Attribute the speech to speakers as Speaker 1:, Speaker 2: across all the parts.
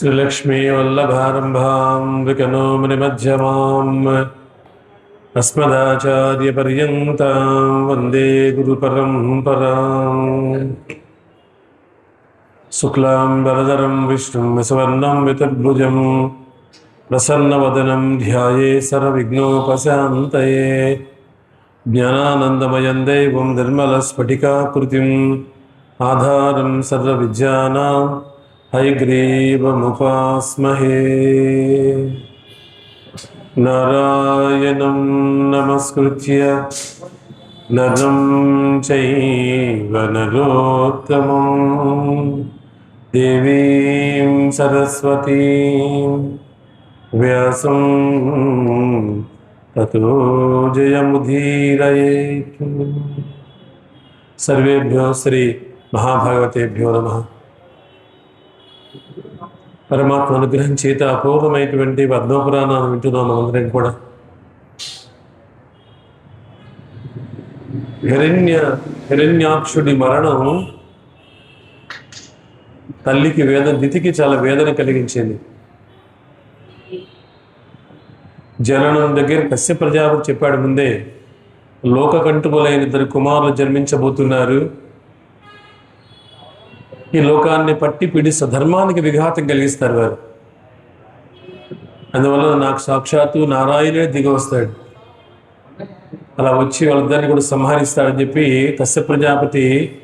Speaker 1: श्रीलक्ष्मीवल्लभारम्भां विकनो मुनिमध्यमाम् अस्मदाचार्यपर्यन्तां वन्दे गुरुपरम्पराम् शुक्लां वरदरं विष्णुं विसवर्णं वितद्भुजं प्रसन्नवदनं ध्याये सर्वविघ्नोपशान्तये ज्ञानानन्दमयं दैवं निर्मलस्फटिकाकृतिम् आधारं सर्वविद्यानां हयग्रीवमुपास्महे। नारायणं नमस्कृत्य नरं चैव नरोत्तमं। देवीं सरस्वतीं व्यासं ततो जयमुदीरयेत्। सर्वेभ्यो श्रीमहाभागवतेभ्यो नमः। పరమాత్మ అనుగ్రహం చేత అపూర్వమైనటువంటి పద్మపురాణాన్ని వింటున్నాం మనందరం కూడా. హిరణ్య హిరణ్యాక్షుడి మరణం తల్లికి వేద దితికి చాలా వేదన కలిగించింది. జననం దగ్గర కశ్య ప్రజాపతి చెప్పాడు ముందే లోకకంటుకులైన ఇద్దరు కుమారులు జన్మించబోతున్నారు. ఈ లోకాన్ని పట్టి పీడిస్త ధర్మానికి విఘాతం కలిగిస్తారు వారు. అందువల్ల నాకు సాక్షాత్తు నారాయణే దిగి వస్తాడు. అలా వచ్చి వాళ్ళందరినీ కూడా సంహరిస్తాడని చెప్పి కశ్య ప్రజాపతి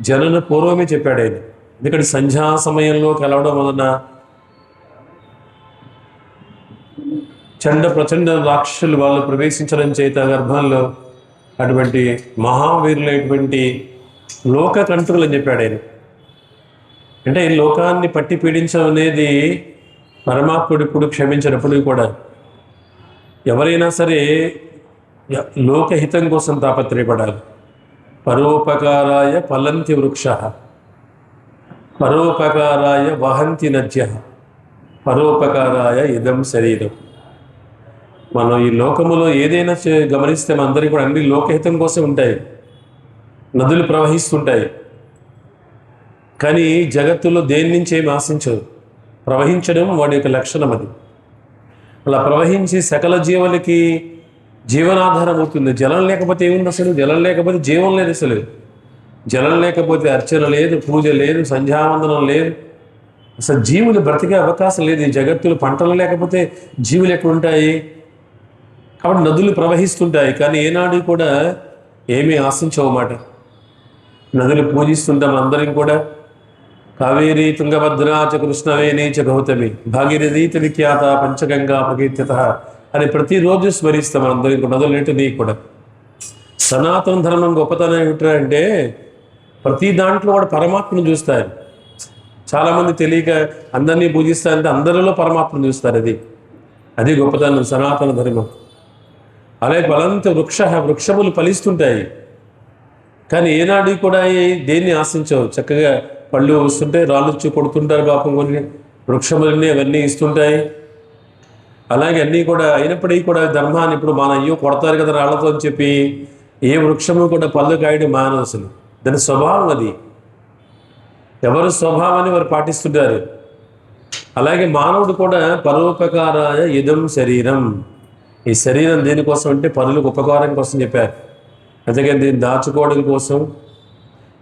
Speaker 1: జనన పూర్వమే చెప్పాడు ఆయన. ఎందుకంటే సంధ్యా సమయంలో కలవడం వలన చండ ప్రచండ రాక్షసులు వాళ్ళు ప్రవేశించడం చేత గర్భంలో అటువంటి మహావీరులైనటువంటి లోక కంటుకులు అని చెప్పాడు ఆయన. అంటే ఈ లోకాన్ని పట్టి పీడించడం అనేది పరమాత్ముడు ఇప్పుడు క్షమించినప్పుడు కూడా ఎవరైనా సరే య- లోకహితం కోసం తాపత్రయపడాలి. పరోపకారాయ ఫలంతి వృక్ష పరోపకారాయ వహంతి నద్య పరోపకారాయ ఇదం శరీరం. మనం ఈ లోకములో ఏదైనా గమనిస్తే మనందరికీ కూడా అన్ని లోకహితం కోసం ఉంటాయి. నదులు ప్రవహిస్తుంటాయి. కానీ జగత్తులో దేని నుంచి ఏమి ఆశించదు? ప్రవహించడం వాడి యొక్క లక్షణం అది. అలా ప్రవహించి సకల జీవులకి జీవనాధారం అవుతుంది. జలం లేకపోతే ఏముంది అసలు? జలం లేకపోతే జీవం లేదు అసలు. జలం లేకపోతే అర్చన లేదు పూజ లేదు సంధ్యావందనం లేదు. అసలు జీవులు బ్రతికే అవకాశం లేదు. ఈ జగత్తులు పంటలు లేకపోతే జీవులు ఎక్కడుంటాయి? కాబట్టి నదులు ప్రవహిస్తుంటాయి. కానీ ఏనాడు కూడా ఏమీ మాట నదులు పూజిస్తుంటాం అందరం కూడా. కావేరీ తుంగభద్రా చ కృష్ణవేణి చ గౌతమి. భాగీరథీత విఖ్యాత పంచగంగా ప్రకీర్తిత. అని ప్రతిరోజు స్మరిస్తాం అందరం కూడా నదులన్నింటినీ కూడా. సనాతన ధర్మం గొప్పతనం ఏమిటంటే ప్రతి దాంట్లో కూడా పరమాత్మను చూస్తారు. చాలామంది తెలియక అందరినీ పూజిస్తారంటే అందరిలో పరమాత్మను చూస్తారు అది. అది గొప్పతనం సనాతన ధర్మం. అలాగే బలంత వృక్ష వృక్షములు ఫలిస్తుంటాయి. కానీ ఏనాడు కూడా దేన్ని ఆశించవు. చక్కగా పళ్ళు వస్తుంటాయి రాళ్ళు వచ్చి కొడుతుంటారు పాపం కొన్ని వృక్షములన్నీ అవన్నీ ఇస్తుంటాయి. అలాగే అన్నీ కూడా అయినప్పటికీ కూడా ధర్మాన్ని ఇప్పుడు మన అయ్యో కొడతారు కదా రాళ్ళతో అని చెప్పి ఏ వృక్షము కూడా పళ్ళు కాయడం మానవు అసలు. దాని స్వభావం అది. ఎవరు స్వభావాన్ని వారు పాటిస్తుంటారు. అలాగే మానవుడు కూడా పరోపకారాయ ఇదం శరీరం. ఈ శరీరం దేనికోసం అంటే పనులకు ఉపకారం కోసం చెప్పారు. అందుకని దీన్ని దాచుకోవడం కోసం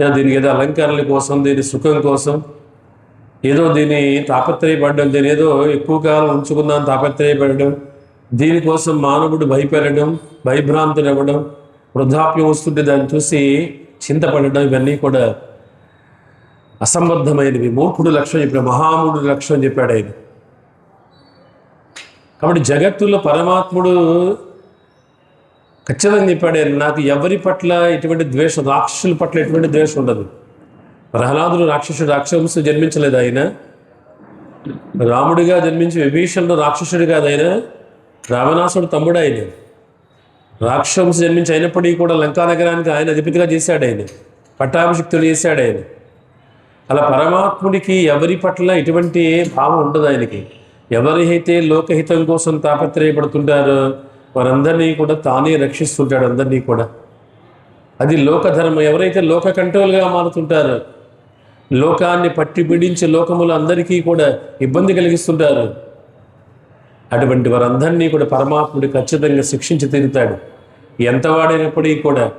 Speaker 1: దీనికి ఏదో అలంకరణల కోసం దీని సుఖం కోసం ఏదో దీన్ని తాపత్రయపడడం దీని ఏదో ఎక్కువ కాలం ఉంచుకుందాం తాపత్రయపడడం దీనికోసం మానవుడు భయపెరడం భయభ్రాంతులు ఇవ్వడం వృద్ధాప్యం వస్తుంటే దాన్ని చూసి చింతపడడం ఇవన్నీ కూడా అసంబద్ధమైనవి. మూర్ఖుడు లక్ష్యం చెప్పిన మహాముడు లక్ష్యం చెప్పాడు ఆయన. కాబట్టి జగత్తులో పరమాత్ముడు ఖచ్చితంగా చెప్పాడు నాకు ఎవరి పట్ల ఎటువంటి ద్వేషం రాక్షసుల పట్ల ఎటువంటి ద్వేషం ఉండదు. ప్రహ్లాదుడు రాక్షసుడు రాక్షసు జన్మించలేదు ఆయన. రాముడిగా జన్మించి విభీషణుడు రాక్షసుడు కాదు ఆయన. రావణాసుడు తమ్ముడు ఆయన. రాక్షసు జన్మించి అయినప్పటికీ కూడా లంకా నగరానికి ఆయన అధిపతిగా చేశాడు ఆయన. పట్టాభిషిక్తుడు చేశాడు ఆయన. అలా పరమాత్ముడికి ఎవరి పట్ల ఎటువంటి భావం ఉండదు ఆయనకి. ఎవరైతే లోకహితం కోసం తాపత్రయపడుతుంటారో వారందరినీ కూడా తానే రక్షిస్తుంటాడు అందరినీ కూడా. అది లోకధర్మం ఎవరైతే లోక కంట్రోల్గా మారుతుంటారో లోకాన్ని పట్టి పీడించే లోకములు అందరికీ కూడా ఇబ్బంది కలిగిస్తుంటారు. అటువంటి వారందరినీ కూడా పరమాత్ముడు ఖచ్చితంగా శిక్షించి తీరుతాడు. ఎంత వాడైనప్పటికీ కూడా.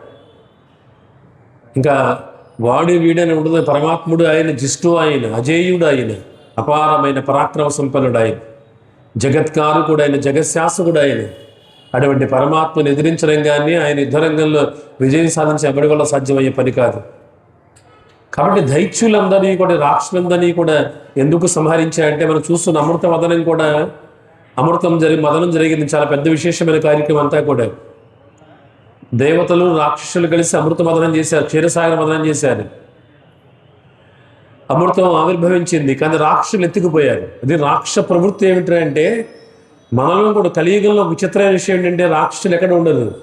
Speaker 1: ఇంకా వాడు వీడని ఉండదు. పరమాత్ముడు ఆయన జిష్టు ఆయన అజేయుడు ఆయన అపారమైన పరాక్రమ సంపన్నుడు ఆయన. జగత్కారుకుడు ఆయన జగత్శాసకుడు ఆయన. అటువంటి పరమాత్మను ఎదిరించడం కానీ ఆయన యుద్ధరంగంలో విజయం సాధించి ఎవరి వల్ల సాధ్యమయ్యే పని కాదు. కాబట్టి దైత్యులందరినీ కూడా రాక్షసులందరినీ కూడా ఎందుకు సంహరించాయంటే మనం చూస్తున్న అమృత మదనం కూడా అమృతం జరిగి మదనం జరిగింది. చాలా పెద్ద విశేషమైన కార్యక్రమం అంతా కూడా. దేవతలు రాక్షసులు కలిసి అమృత మదనం చేశారు క్షీరసాగర మదనం చేశారు. అమృతం ఆవిర్భవించింది కానీ రాక్షసులు ఎత్తుకుపోయారు. అది రాక్ష ప్రవృత్తి ఏమిటంటే మనలో కూడా కలియుగంలో విచిత్రమైన విషయం ఏంటంటే రాక్షసులు ఎక్కడ ఉండదు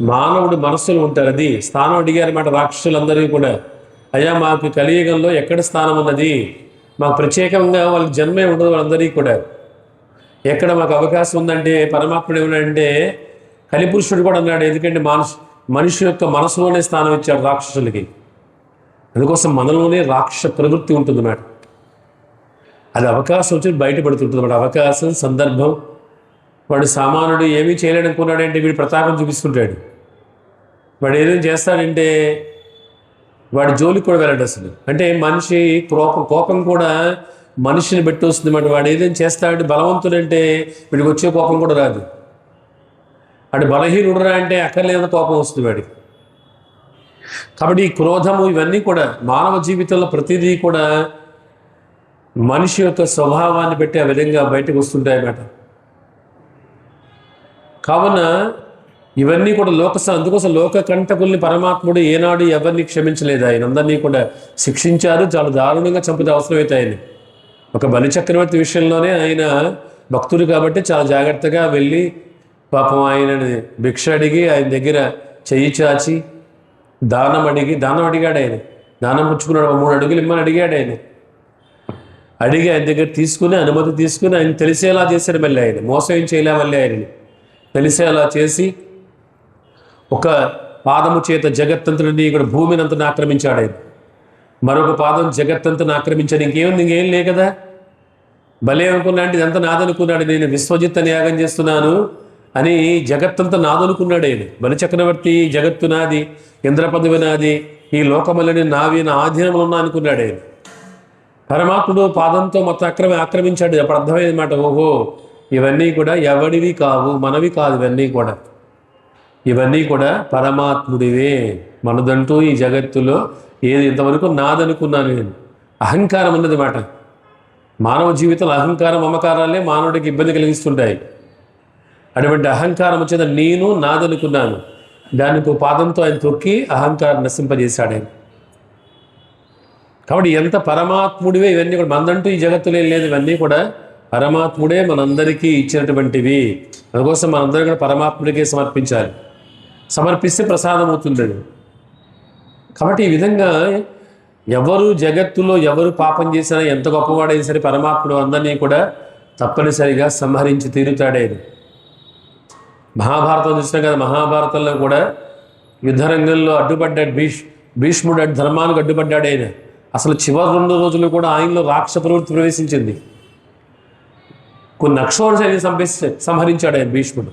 Speaker 1: మానవుడు మనస్సులు ఉంటారు. అది స్థానం అడిగారు మాట రాక్షసులందరికీ కూడా. అయ్యా మాకు కలియుగంలో ఎక్కడ స్థానం ఉన్నది? మాకు ప్రత్యేకంగా వాళ్ళకి జన్మే ఉండదు వాళ్ళందరికీ కూడా. ఎక్కడ మాకు అవకాశం ఉందంటే పరమాత్ముడు ఏమన్నాడంటే కలిపురుషుడు కూడా అన్నాడు ఎందుకంటే మనసు మనిషి యొక్క మనసులోనే స్థానం ఇచ్చాడు రాక్షసులకి. అందుకోసం మనలోనే రాక్షస ప్రవృత్తి ఉంటుంది అన్నమాట అది అవకాశం వచ్చి బయటపడుతుంటుంది అన్నమాట. అవకాశం సందర్భం వాడు సామానుడు ఏమీ చేయలేడనుకున్నాడంటే వీడు ప్రతాపం చూపిస్తుంటాడు. వాడు ఏదైనా చేస్తాడంటే వాడి జోలికి కూడా వెళ్ళడు అసలు. అంటే మనిషి కోపం కోపం కూడా మనిషిని పెట్టి వస్తుంది మాట. వాడు ఏదైనా చేస్తాడు బలవంతుడంటే వీడికి వచ్చే కోపం కూడా రాదు. వాడు బలహీనుడురా అంటే అక్కర్లేని కోపం వస్తుంది వాడికి. కాబట్టి ఈ క్రోధము ఇవన్నీ కూడా మానవ జీవితంలో ప్రతిదీ కూడా మనిషి యొక్క స్వభావాన్ని బట్టి ఆ విధంగా బయటకు వస్తుంటాయన్నమాట కావున ఇవన్నీ కూడా లోక అందుకోసం లోక కంటకుల్ని పరమాత్ముడు ఏనాడు ఎవరిని క్షమించలేదు ఆయన. అందరినీ కూడా శిక్షించారు చాలా దారుణంగా చంపితే అవసరమైతే ఆయన ఒక బలిచక్రవర్తి విషయంలోనే ఆయన భక్తుడు కాబట్టి చాలా జాగ్రత్తగా వెళ్ళి పాపం ఆయనని భిక్ష అడిగి ఆయన దగ్గర చెయ్యి చాచి దానం అడిగి దానం అడిగాడు ఆయన. దానం పుచ్చుకున్నాడు మూడు అడుగులు ఇమ్మని అడిగాడు ఆయన. అడిగి ఆయన దగ్గర తీసుకుని అనుమతి తీసుకుని ఆయన తెలిసేలా చేశాడు మళ్ళీ ఆయన. మోసం ఏం చేయలే మళ్ళీ ఆయనని. తెలిసేలా చేసి ఒక పాదము చేత జగత్తంతుడిని ఇక్కడ భూమిని అంతను ఆక్రమించాడు. ఆయన మరొక పాదం జగత్తంతను ఆక్రమించాడు. ఇంకేముంది ఇంకేం లే కదా? భలే అనుకున్నాడు ఇదంతా నాదనుకున్నాడు. నేను విశ్వజిత్ అని యాగం చేస్తున్నాను అని జగత్తంతా నాదనుకున్నాడు ఆయన. బలి చక్రవర్తి జగత్తు నాది ఇంద్రపదవి నాది ఈ లోకములని నావి నా ఆధీనంలో ఉన్నా అనుకున్నాడు ఆయన. పరమాత్ముడు పాదంతో మొత్తం అక్రమి ఆక్రమించాడు. అప్పుడు అర్థమైంది మాట ఓహో ఇవన్నీ కూడా ఎవడివి కావు మనవి కాదు ఇవన్నీ కూడా. ఇవన్నీ కూడా పరమాత్ముడివే. మనదంటూ ఈ జగత్తులో ఏది ఇంతవరకు నాదనుకున్నాను నేను. అహంకారం అన్నది మాట. మానవ జీవితంలో అహంకారం మమకారాలే మానవుడికి ఇబ్బంది కలిగిస్తుంటాయి. అటువంటి అహంకారం వచ్చేది నేను నాదనుకున్నాను. దానికి పాదంతో ఆయన తొక్కి అహంకారం నశింపజేశాడు ఆయన. కాబట్టి ఎంత పరమాత్ముడివే ఇవన్నీ కూడా. మందంటూ ఈ జగత్తులో లేదు. ఇవన్నీ కూడా పరమాత్ముడే మనందరికీ ఇచ్చినటువంటివి. అందుకోసం మనందరం కూడా పరమాత్ముడికే సమర్పించాలి. సమర్పిస్తే ప్రసాదం అవుతుందండి కాబట్టి ఈ విధంగా ఎవరు జగత్తులో ఎవరు పాపం చేసినా ఎంత గొప్పవాడైనా సరే పరమాత్ముడు అందరినీ కూడా తప్పనిసరిగా సంహరించి తీరుతాడేది మహాభారతం చూసినా కదా మహాభారతంలో కూడా యుద్ధరంగంలో అడ్డుపడ్డాడు భీష్ భీష్ముడు అడ్డు ధర్మానికి అడ్డుపడ్డాడు ఆయన. అసలు చివరి రెండు రోజులు కూడా ఆయనలో రాక్ష ప్రవృత్తి ప్రవేశించింది. కొన్ని అక్షోర సైన్యం సంపేసి సంహరించాడు ఆయన భీష్ముడు.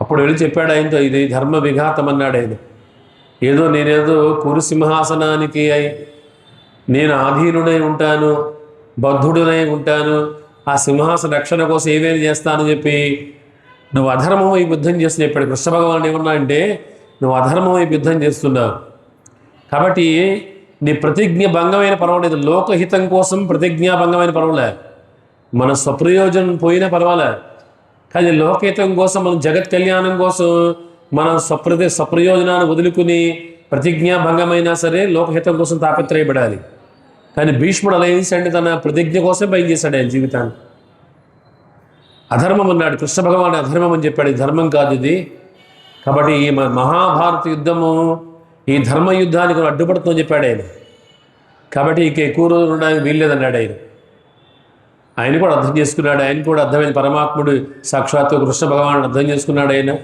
Speaker 1: అప్పుడు వెళ్ళి చెప్పాడు ఆయనతో ఇది ధర్మ విఘాతం అన్నాడు ఆయన ఏదో నేనేదో కురు సింహాసనానికి అయి నేను ఆధీనుడై ఉంటాను బద్ధుడునై ఉంటాను ఆ సింహాసన రక్షణ కోసం ఏమేమి చేస్తానని చెప్పి నువ్వు అధర్మం అయి యుద్ధం చేస్తున్న చెప్పాడు కృష్ణ భగవాన్ ఏమన్నాడంటే నువ్వు అధర్మం అయి యుద్ధం చేస్తున్నావు. కాబట్టి నీ ప్రతిజ్ఞ భంగమైన పర్వాలేదు. లోకహితం కోసం ప్రతిజ్ఞా భంగమైన మన స్వప్రయోజనం పోయినా పర్వాలే. కానీ లోకహితం కోసం మనం జగత్ కళ్యాణం కోసం మనం స్వప్రద స్వప్రయోజనాన్ని వదులుకుని ప్రతిజ్ఞాభంగమైనా సరే లోకహితం కోసం తాపత్రయపడాలి. కానీ భీష్ముడు అలా చేశాడు తన ప్రతిజ్ఞ కోసం భయం చేశాడు ఆయన జీవితాన్ని. అధర్మం అన్నాడు. కృష్ణ భగవాన్ అధర్మం అని చెప్పాడు. ధర్మం కాదు ఇది. కాబట్టి ఈ మహాభారత యుద్ధము ఈ ధర్మ యుద్ధానికి అడ్డుపడుతుందని చెప్పాడు ఆయన. కాబట్టి ఇక ఎక్కువ రోజులు ఉండడానికి వీల్లేదన్నాడు ఆయన. ఆయన కూడా అర్థం చేసుకున్నాడు. ఆయన కూడా అర్థమైంది. పరమాత్ముడు సాక్షాత్తు కృష్ణ భగవాను అర్థం చేసుకున్నాడు ఆయన.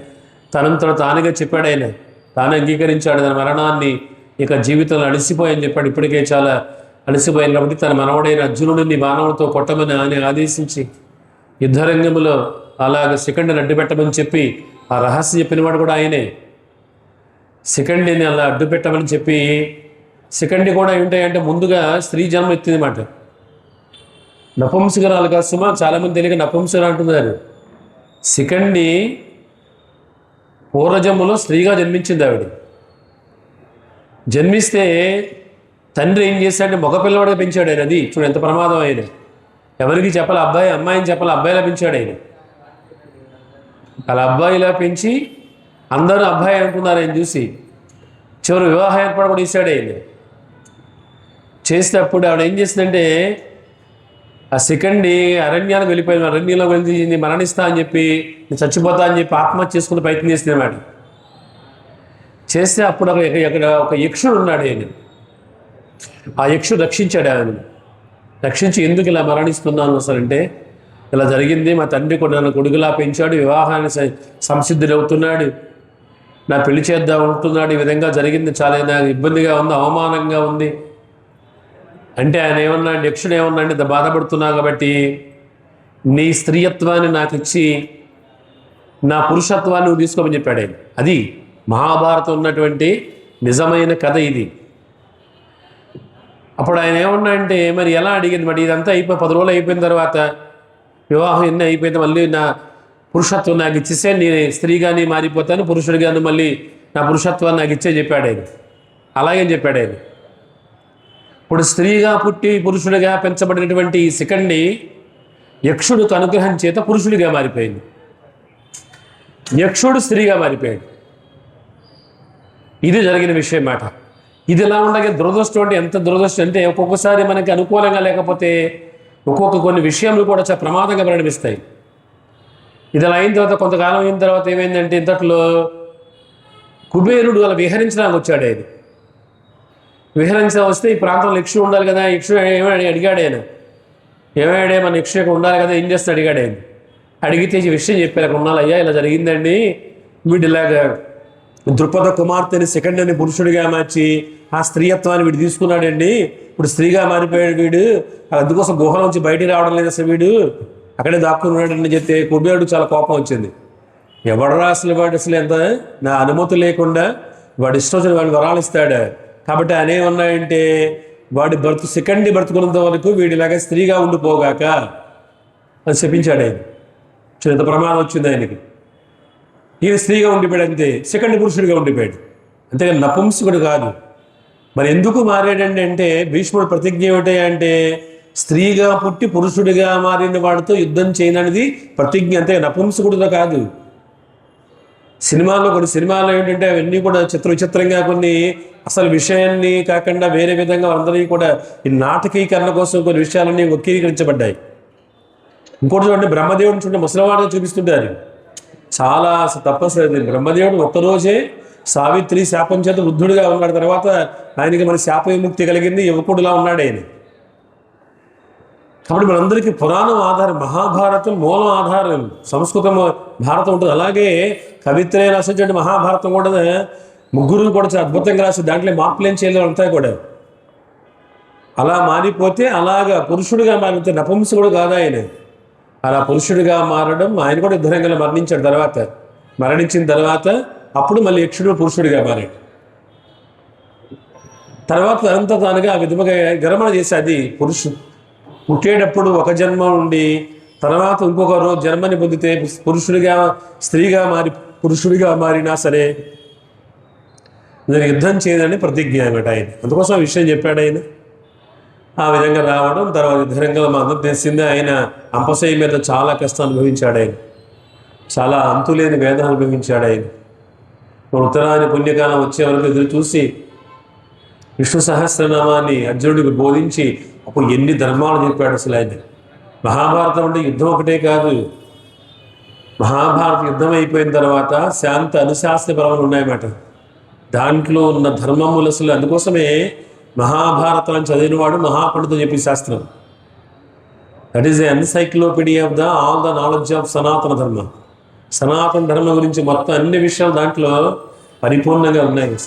Speaker 1: తనంతట తానుగా చెప్పాడు ఆయన. తాను అంగీకరించాడు. తన మరణాన్ని ఇక జీవితంలో అలసిపోయని చెప్పాడు. ఇప్పటికే చాలా అలసిపోయాను కాబట్టి తన మనవడైన అర్జునుడిని మానవుడితో కొట్టమని ఆయన ఆదేశించి యుద్ధరంగంలో అలాగ అడ్డు అడ్డుపెట్టమని చెప్పి ఆ రహస్యం చెప్పినవాడు కూడా ఆయనే. సెకండ్ని అలా అడ్డు పెట్టమని చెప్పి సెకండ్ కూడా ఏంటంటే ముందుగా స్త్రీ జన్మ ఎత్తింది మాట. నపుంసకరాలు కాదు సుమా చాలామంది తెలియక నపుంసకరాలు అంటున్నారు. శిఖండి పూర్వజన్మలో స్త్రీగా జన్మించింది ఆవిడ. జన్మిస్తే తండ్రి ఏం చేశాడంటే మగపిల్లవాడిగా పెంచాడు ఆయన అది చూడు ఎంత ప్రమాదం ఆయన. ఎవరికి చెప్పాలి? అబ్బాయి అమ్మాయిని చెప్పాలి? అబ్బాయిలా పెంచాడు ఆయన. అలా అబ్బాయిలా పెంచి అందరూ అబ్బాయి అనుకున్నారు ఆయన చూసి. చివరి వివాహ ఏర్పాటు కూడా ఇచ్చాడు ఆయన. చేస్తే అప్పుడు ఆవిడ ఏం చేసిందంటే ఆ సెకండ్ అరణ్యానికి వెళ్ళిపోయిన అరణ్యంలో వెళ్ళి మరణిస్తా అని చెప్పి నేను చచ్చిపోతా అని చెప్పి ఆత్మహత్య చేసుకుని ప్రయత్నం చేసినవాడు చేస్తే అప్పుడు అక్కడ ఒక యక్షుడు ఉన్నాడు ఆయన ఆ యక్షుడు రక్షించాడు ఆయన రక్షించి ఎందుకు ఇలా మరణిస్తున్నాను అసలు అంటే ఇలా జరిగింది మా తండ్రి కూడా నన్ను కొడుకులా పెంచాడు వివాహాన్ని స- సంసిద్ధుడవుతున్నాడు నా పెళ్ళి చేద్దాం ఉంటున్నాడు ఈ విధంగా జరిగింది చాలా ఇబ్బందిగా ఉంది అవమానంగా ఉంది. అంటే ఆయన ఏమన్నా యక్షుడు ఏమన్నా అంటే ఇంత కాబట్టి నీ స్త్రీయత్వాన్ని నాకు ఇచ్చి నా పురుషత్వాన్ని నువ్వు తీసుకోమని చెప్పాడు ఆయన. అది మహాభారతం ఉన్నటువంటి నిజమైన కథ ఇది. అప్పుడు ఆయన ఏమన్నా అంటే మరి ఎలా అడిగింది? మరి ఇదంతా అయిపోయి పది రోజులు అయిపోయిన తర్వాత వివాహం ఎన్ని అయిపోయింది? మళ్ళీ నా పురుషత్వం నాకు ఇచ్చేసే నేను స్త్రీగాని మారిపోతాను పురుషుడిగాను మళ్ళీ నా పురుషత్వాన్ని నాకు ఇచ్చే చెప్పాడు ఆయన. అలాగే చెప్పాడు ఆయన. ఇప్పుడు స్త్రీగా పుట్టి పురుషుడిగా పెంచబడినటువంటి ఈ శిఖండి యక్షుడికి అనుగ్రహం చేత పురుషుడిగా మారిపోయింది. యక్షుడు స్త్రీగా మారిపోయాడు. ఇది జరిగిన విషయం మాట. ఇది ఎలా ఉండగా దురదృష్టం అంటే ఎంత దురదృష్టం అంటే ఒక్కొక్కసారి మనకి అనుకూలంగా లేకపోతే ఒక్కొక్క కొన్ని విషయాలు కూడా చాలా ప్రమాదంగా పరిణమిస్తాయి. ఇది అలా అయిన తర్వాత కొంతకాలం అయిన తర్వాత ఏమైందంటే ఇంతట్లో కుబేరుడు అలా విహరించడానికి వచ్చాడు ఆయన. విహరించిన వస్తే ఈ ప్రాంతంలో యక్షుడు ఉండాలి కదా యక్షుడు ఏమని అడిగాడు ఆయన. ఏమయ్యాడే మన యక్షు ఉండాలి కదా ఏం చేస్తే అడిగాడు ఆయన. అడిగితే ఈ విషయం చెప్పారు అక్కడ ఇలా జరిగిందండి. వీడు ఇలాగా దృపద కుమార్తెని సెకండ్ అని పురుషుడిగా మార్చి ఆ స్త్రీయత్వాన్ని వీడు తీసుకున్నాడండి. ఇప్పుడు స్త్రీగా మారిపోయాడు వీడు. అందుకోసం గుహ నుంచి బయటికి రావడం లేదు అసలు వీడు. అక్కడే దాక్కున్నాడని చెప్తే కుబేరుడు చాలా కోపం వచ్చింది. ఎవడరా అసలు వాడు అసలు ఎంత? నా అనుమతి లేకుండా వాడు ఇష్టం వచ్చిన వాడు వరాలు ఇస్తాడు? కాబట్టి ఆయన ఏమన్నాయంటే వాడి బ్రతు సెకండ్ బ్రతుకున్నంత వరకు వీడిలాగా స్త్రీగా ఉండిపోగాక అని చెప్పించాడు ఆయన. చూడు ఎంత ప్రమాదం వచ్చింది ఆయనకి. ఈయన స్త్రీగా ఉండిపోయాడు అంతే సెకండ్ పురుషుడిగా ఉండిపోయాడు. అంతేగాని నపుంసకుడు కాదు. మరి ఎందుకు మారాడండి అంటే భీష్ముడు ప్రతిజ్ఞ ఏమిటి అంటే స్త్రీగా పుట్టి పురుషుడిగా మారిన వాడితో యుద్ధం చేయననేది ప్రతిజ్ఞ. అంతే నపుంసకుడితో కాదు. సినిమాల్లో కొన్ని సినిమాల్లో ఏంటంటే అవన్నీ కూడా చిత్ర విచిత్రంగా కొన్ని అసలు విషయాన్ని కాకుండా వేరే విధంగా అందరికీ కూడా ఈ నాటకీకరణ కోసం కొన్ని విషయాలన్నీ వక్రీకరించబడ్డాయి. ఇంకోటి చూడండి బ్రహ్మదేవుడిని చూడండి ముసలివాడిగా చూపిస్తుంటారు. చాలా అసలు తప్పనిసరి అది. బ్రహ్మదేవుడు ఒక్కరోజే సావిత్రి శాపం చేత వృద్ధుడిగా ఉన్నాడు. తర్వాత ఆయనకి మన శాప విముక్తి కలిగింది యువకుడులా ఉన్నాడు ఆయన. కాబట్టి మనందరికీ పురాణం ఆధారం మహాభారతం మూలం ఆధారం సంస్కృతం భారతం ఉంటుంది. అలాగే కవిత్రే రాసినటువంటి మహాభారతం కూడా ముగ్గురు కూడా చాలా అద్భుతంగా రాసి దాంట్లో మార్పులు ఏం చేయలేదు అంతా కూడా. అలా మారిపోతే అలాగా పురుషుడిగా మారితే నపుంసకుడు కాదా ఆయన. అలా పురుషుడిగా మారడం ఆయన కూడా యుద్ధరంగంలో మరణించాడు తర్వాత మరణించిన తర్వాత అప్పుడు మళ్ళీ యక్షుడు పురుషుడిగా మారాడు. తర్వాత అంత తానుగా ఆ విధముగా గర్మణ చేసి అది పురుషుడు. పుట్టేటప్పుడు ఒక జన్మ ఉండి తర్వాత ఇంకొక రోజు జన్మని పొందితే పురుషుడిగా స్త్రీగా మారి పురుషుడిగా మారినా సరే నేను యుద్ధం చేయదని ప్రతిజ్ఞ అనమాట ఆయన. అందుకోసం ఆ విషయం చెప్పాడు ఆయన. ఆ విధంగా రావడం తర్వాత యుద్ధరంగంలో మా అందరూ తెలిసిందే ఆయన అంపశయ మీద చాలా కష్టం అనుభవించాడు ఆయన. చాలా అంతులేని వేదన అనుభవించాడు ఆయన. ఉత్తరాని పుణ్యకాలం వచ్చే వరకు ఎదురు చూసి విష్ణు సహస్రనామాన్ని అర్జునుడికి బోధించి అప్పుడు ఎన్ని ధర్మాలు చెప్పాడు అసలు ఆయన? మహాభారతం అంటే యుద్ధం ఒకటే కాదు. మహాభారత యుద్ధం అయిపోయిన తర్వాత శాంత అనుశాస్త్ర పరములు ఉన్నాయన్నమాట. దాంట్లో ఉన్న ధర్మములు అసలు అందుకోసమే మహాభారతాన్ని చదివినవాడు మహాపండితుడు చెప్పి శాస్త్రం. That is the encyclopedia of the all the knowledge of సనాతన ధర్మం సనాతన ధర్మం గురించి మొత్తం అన్ని విషయాలు దాంట్లో పరిపూర్ణంగా ఉన్నాయి